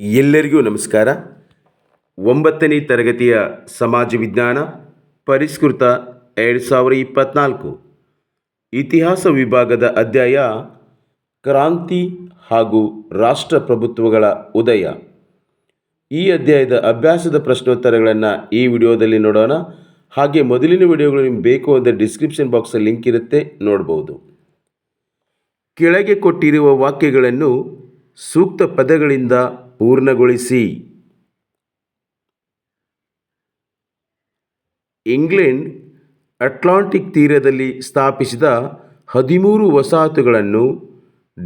ಎಲ್ಲರಿಗೂ ನಮಸ್ಕಾರ. ಒಂಬತ್ತನೇ ತರಗತಿಯ ಸಮಾಜ ವಿಜ್ಞಾನ ಪರಿಷ್ಕೃತ ಎರಡು ಸಾವಿರ ಇಪ್ಪತ್ತ್ನಾಲ್ಕು ಇತಿಹಾಸ ವಿಭಾಗದ ಅಧ್ಯಾಯ, ಕ್ರಾಂತಿ ಹಾಗೂ ರಾಷ್ಟ್ರಪ್ರಭುತ್ವಗಳ ಉದಯ. ಈ ಅಧ್ಯಾಯದ ಅಭ್ಯಾಸದ ಪ್ರಶ್ನೋತ್ತರಗಳನ್ನು ಈ ವಿಡಿಯೋದಲ್ಲಿ ನೋಡೋಣ. ಹಾಗೆ ಮೊದಲಿನ ವಿಡಿಯೋಗಳು ನಿಮ್ಗೆ ಬೇಕು ಅಂದರೆ ಡಿಸ್ಕ್ರಿಪ್ಷನ್ ಬಾಕ್ಸಲ್ಲಿ ಲಿಂಕ್ ಇರುತ್ತೆ, ನೋಡ್ಬೋದು. ಕೆಳಗೆ ಕೊಟ್ಟಿರುವ ವಾಕ್ಯಗಳನ್ನು ಸೂಕ್ತ ಪದಗಳಿಂದ ಪೂರ್ಣಗೊಳಿಸಿ. ಇಂಗ್ಲೆಂಡ್ ಅಟ್ಲಾಂಟಿಕ್ ತೀರದಲ್ಲಿ ಸ್ಥಾಪಿಸಿದ ಹದಿಮೂರು ವಸಾಹತುಗಳನ್ನು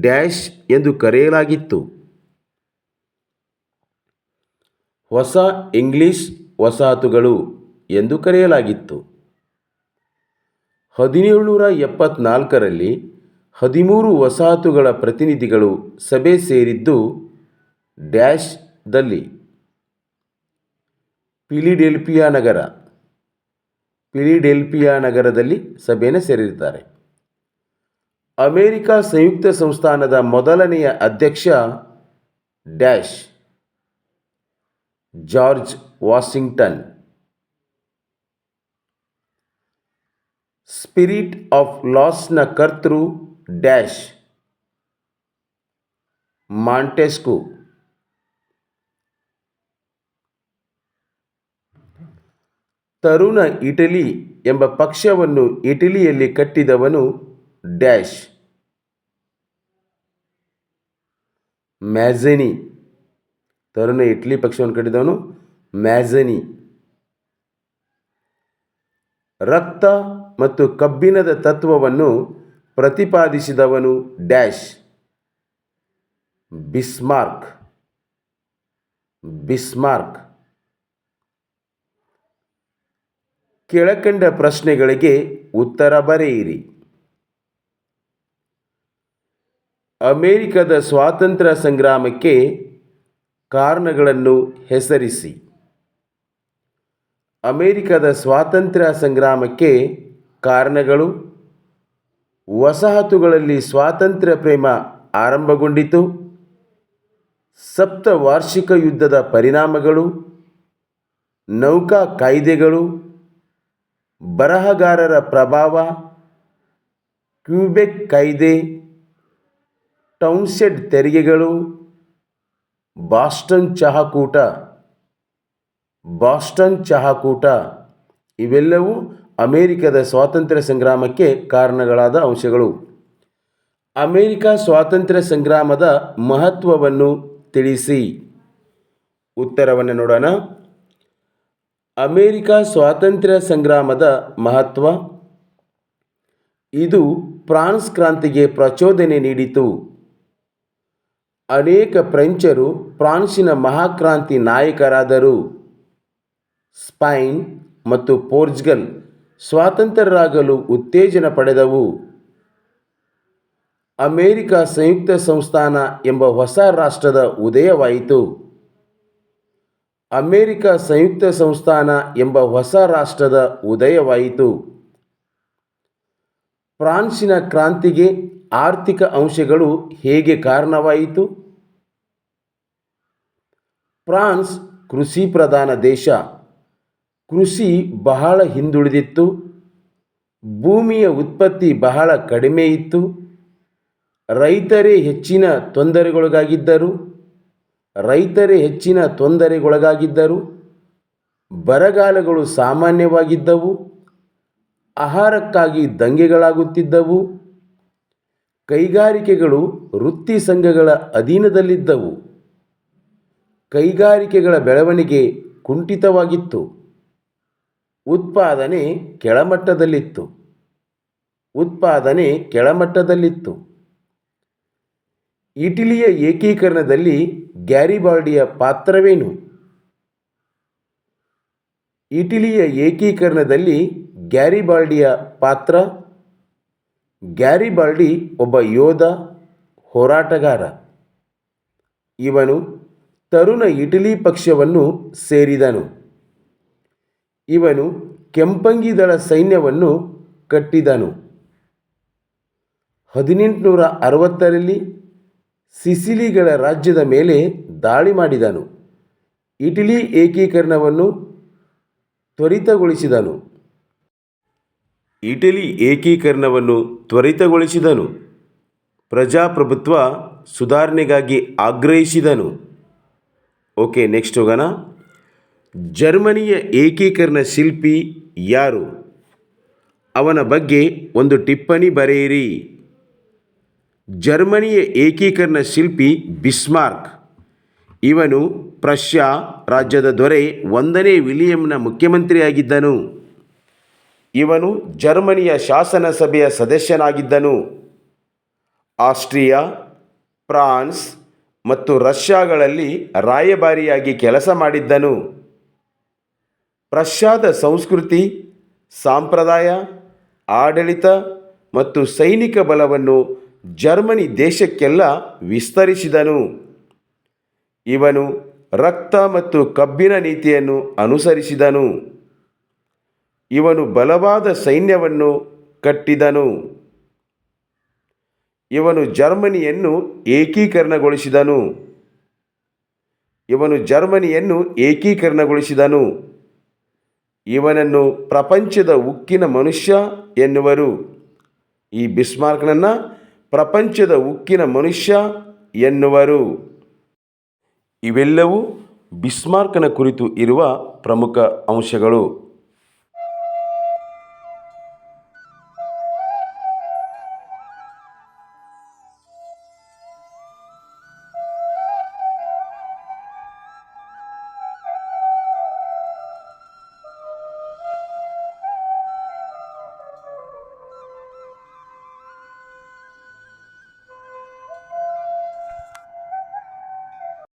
ಡ್ಯಾಶ್ ಎಂದು ಕರೆಯಲಾಗಿತ್ತು. ಹೊಸ ಇಂಗ್ಲಿಷ್ ವಸಾಹತುಗಳು ಎಂದು ಕರೆಯಲಾಗಿತ್ತು. ಹದಿನೇಳುನೂರ ಎಪ್ಪತ್ನಾಲ್ಕರಲ್ಲಿ ಹದಿಮೂರು ವಸಾಹತುಗಳ ಪ್ರತಿನಿಧಿಗಳು ಸಭೆ ಸೇರಿದ್ದು ಡ್ಯಾಶ್ದಲ್ಲಿ ಪಿಲಿಡೆಲ್ಪಿಯಾ ನಗರ ಪಿಲಿಡೆಲ್ಪಿಯಾ ನಗರದಲ್ಲಿ ಸಭೆಯನ್ನು ಸೇರಿದ್ದಾರೆ. ಅಮೇರಿಕಾ ಸಂಯುಕ್ತ ಸಂಸ್ಥಾನದ ಮೊದಲನೆಯ ಅಧ್ಯಕ್ಷ dash George Washington. Spirit of ಲಾಸ್ನ ಕರ್ತೃ ಡ್ಯಾಶ್ ಮಾಂಟೆಸ್ಕು. ತರುಣ ಇಟಲಿ ಎಂಬ ಪಕ್ಷವನ್ನು ಇಟಲಿಯಲ್ಲಿ ಕಟ್ಟಿದವನು ಡ್ಯಾಶ್. ಮ್ಯಾಝನಿ ತರುಣ ಇಟಲಿ ಪಕ್ಷವನ್ನು ಕಟ್ಟಿದವನು ಮ್ಯಾಝನಿ ರಕ್ತ ಮತ್ತು ಕಬ್ಬಿಣದ ತತ್ವವನ್ನು ಪ್ರತಿಪಾದಿಸಿದವನು ಡ್ಯಾಶ್. ಬಿಸ್ಮಾರ್ಕ್. ಬಿಸ್ಮಾರ್ಕ್. ಕೆಳಕಂಡ ಪ್ರಶ್ನೆಗಳಿಗೆ ಉತ್ತರ ಬರೆಯಿರಿ. ಅಮೇರಿಕದ ಸ್ವಾತಂತ್ರ್ಯ ಸಂಗ್ರಾಮಕ್ಕೆ ಕಾರಣಗಳನ್ನು ಹೆಸರಿಸಿ. ಅಮೇರಿಕದ ಸ್ವಾತಂತ್ರ್ಯ ಸಂಗ್ರಾಮಕ್ಕೆ ಕಾರಣಗಳು, ವಸಾಹತುಗಳಲ್ಲಿ ಸ್ವಾತಂತ್ರ್ಯ ಪ್ರೇಮ ಆರಂಭಗೊಂಡಿತು ಸಪ್ತ ವಾರ್ಷಿಕ ಯುದ್ಧದ ಪರಿಣಾಮಗಳು, ನೌಕಾ ಕಾಯ್ದೆಗಳು ಬರಹಗಾರರ ಪ್ರಭಾವ, ಕ್ಯೂಬೆಕ್ ಕಾಯ್ದೆ, ಟೌನ್ಶೆಡ್ ತೆರಿಗೆಗಳು, ಬಾಸ್ಟನ್ ಚಹಾಕೂಟ ಬಾಸ್ಟನ್ ಚಹಾಕೂಟ ಇವೆಲ್ಲವೂ ಅಮೇರಿಕದ ಸ್ವಾತಂತ್ರ್ಯ ಸಂಗ್ರಾಮಕ್ಕೆ ಕಾರಣಗಳಾದ ಅಂಶಗಳು. ಅಮೇರಿಕ ಸ್ವಾತಂತ್ರ್ಯ ಸಂಗ್ರಾಮದ ಮಹತ್ವವನ್ನು ತಿಳಿಸಿ. ಉತ್ತರವನ್ನು ನೋಡೋಣ. ಅಮೇರಿಕ ಸ್ವಾತಂತ್ರ್ಯ ಸಂಗ್ರಾಮದ ಮಹತ್ವ? ಇದು ಫ್ರಾನ್ಸ್ ಕ್ರಾಂತಿಗೆ ಪ್ರಚೋದನೆ ನೀಡಿತು. ಅನೇಕ ಫ್ರೆಂಚರು ಫ್ರಾನ್ಸಿನ ಮಹಾಕ್ರಾಂತಿ ನಾಯಕರಾದರು. ಸ್ಪೈನ್ ಮತ್ತು ಪೋರ್ಚುಗಲ್ ಸ್ವಾತಂತ್ರ್ಯರಾಗಲು ಉತ್ತೇಜನ ಪಡೆದವು. ಅಮೇರಿಕ ಸಂಯುಕ್ತ ಸಂಸ್ಥಾನ ಎಂಬ ಹೊಸ ರಾಷ್ಟ್ರದ ಉದಯವಾಯಿತು. ಅಮೇರಿಕ ಸಂಯುಕ್ತ ಸಂಸ್ಥಾನ ಎಂಬ ಹೊಸ ರಾಷ್ಟ್ರದ ಉದಯವಾಯಿತು. ಫ್ರಾನ್ಸಿನ ಕ್ರಾಂತಿಗೆ ಆರ್ಥಿಕ ಅಂಶಗಳು ಹೇಗೆ ಕಾರಣವಾಯಿತು? ಫ್ರಾನ್ಸ್ ಕೃಷಿ ಪ್ರಧಾನ ದೇಶ. ಕೃಷಿ ಬಹಳ ಹಿಂದುಳಿದಿತ್ತು. ಭೂಮಿಯ ಉತ್ಪತ್ತಿ ಬಹಳ ಕಡಿಮೆ ಇತ್ತು. ರೈತರೇ ಹೆಚ್ಚಿನ ತೊಂದರೆಗೊಳಗಾಗಿದ್ದರು. ರೈತರೇ ಹೆಚ್ಚಿನ ತೊಂದರೆಗೊಳಗಾಗಿದ್ದರು. ಬರಗಾಲಗಳು ಸಾಮಾನ್ಯವಾಗಿದ್ದವು. ಆಹಾರಕ್ಕಾಗಿ ದಂಗೆಗಳಾಗುತ್ತಿದ್ದವು. ಕೈಗಾರಿಕೆಗಳು ವೃತ್ತಿ ಸಂಘಗಳ ಅಧೀನದಲ್ಲಿದ್ದವು. ಕೈಗಾರಿಕೆಗಳ ಬೆಳವಣಿಗೆ ಕುಂಠಿತವಾಗಿತ್ತು. ಉತ್ಪಾದನೆ ಕೆಳಮಟ್ಟದಲ್ಲಿತ್ತು. ಉತ್ಪಾದನೆ ಕೆಳಮಟ್ಟದಲ್ಲಿತ್ತು. ಇಟಲಿಯ ಏಕೀಕರಣದಲ್ಲಿ ಗ್ಯಾರಿಬಾಲ್ಡಿಯ ಪಾತ್ರವೇನು? ಇಟಲಿಯ ಏಕೀಕರಣದಲ್ಲಿ ಗ್ಯಾರಿಬಾಲ್ಡಿಯ ಪಾತ್ರ? ಗ್ಯಾರಿಬಾಲ್ಡಿ ಒಬ್ಬ ಯೋಧ, ಹೋರಾಟಗಾರ. ಇವನು ತರುಣ ಇಟಲಿ ಪಕ್ಷವನ್ನು ಸೇರಿದನು. ಇವನು ಕೆಂಪಂಗಿದಳ ಸೈನ್ಯವನ್ನು ಕಟ್ಟಿದನು. ಹದಿನೆಂಟುನೂರ ಅರವತ್ತರಲ್ಲಿ ಸಿಸಿಲಿಗಳ ರಾಜ್ಯದ ಮೇಲೆ ದಾಳಿ ಮಾಡಿದನು. ಇಟಲಿ ಏಕೀಕರಣವನ್ನು ತ್ವರಿತಗೊಳಿಸಿದನು. ಇಟಲಿ ಏಕೀಕರಣವನ್ನು ತ್ವರಿತಗೊಳಿಸಿದನು. ಪ್ರಜಾಪ್ರಭುತ್ವ ಸುಧಾರಣೆಗಾಗಿ ಆಗ್ರಹಿಸಿದನು. ಓಕೆ, ನೆಕ್ಸ್ಟ್ ಹೋಗೋಣ. ಜರ್ಮನಿಯ ಏಕೀಕರಣ ಶಿಲ್ಪಿ ಯಾರು? ಅವನ ಬಗ್ಗೆ ಒಂದು ಟಿಪ್ಪಣಿ ಬರೆಯಿರಿ. ಜರ್ಮನಿಯ ಏಕೀಕರಣ ಶಿಲ್ಪಿ ಬಿಸ್ಮಾರ್ಕ್. ಇವನು ಪ್ರಷ್ಯಾ ರಾಜ್ಯದ ದೊರೆ ಒಂದನೇ ವಿಲಿಯಂನ ಮುಖ್ಯಮಂತ್ರಿಯಾಗಿದ್ದನು. ಇವನು ಜರ್ಮನಿಯ ಶಾಸನ ಸಭೆಯ ಸದಸ್ಯನಾಗಿದ್ದನು. ಆಸ್ಟ್ರಿಯಾ, ಫ್ರಾನ್ಸ್ ಮತ್ತು ರಷ್ಯಾಗಳಲ್ಲಿ ರಾಯಭಾರಿಯಾಗಿ ಕೆಲಸ ಮಾಡಿದ್ದನು. ಪ್ರಷ್ಯಾದ ಸಂಸ್ಕೃತಿ, ಸಂಪ್ರದಾಯ, ಆಡಳಿತ ಮತ್ತು ಸೈನಿಕ ಬಲವನ್ನು ಜರ್ಮನಿ ದೇಶಕ್ಕೆಲ್ಲ ವಿಸ್ತರಿಸಿದನು. ಇವನು ರಕ್ತ ಮತ್ತು ಕಬ್ಬಿನ ನೀತಿಯನ್ನು ಅನುಸರಿಸಿದನು. ಇವನು ಬಲವಾದ ಸೈನ್ಯವನ್ನು ಕಟ್ಟಿದನು. ಇವನು ಜರ್ಮನಿಯನ್ನು ಏಕೀಕರಣಗೊಳಿಸಿದನು. ಇವನು ಜರ್ಮನಿಯನ್ನು ಏಕೀಕರಣಗೊಳಿಸಿದನು. ಇವನನ್ನು ಪ್ರಪಂಚದ ಉಕ್ಕಿನ ಮನುಷ್ಯ ಎನ್ನುವರು. ಈ ಬಿಸ್ಮಾರ್ಕ್ನನ್ನು ಪ್ರಪಂಚದ ಉಕ್ಕಿನ ಮನುಷ್ಯ ಎನ್ನುವರು. ಇವೆಲ್ಲವೂ ಬಿಸ್ಮಾರ್ಕನ ಕುರಿತು ಇರುವ ಪ್ರಮುಖ ಅಂಶಗಳು.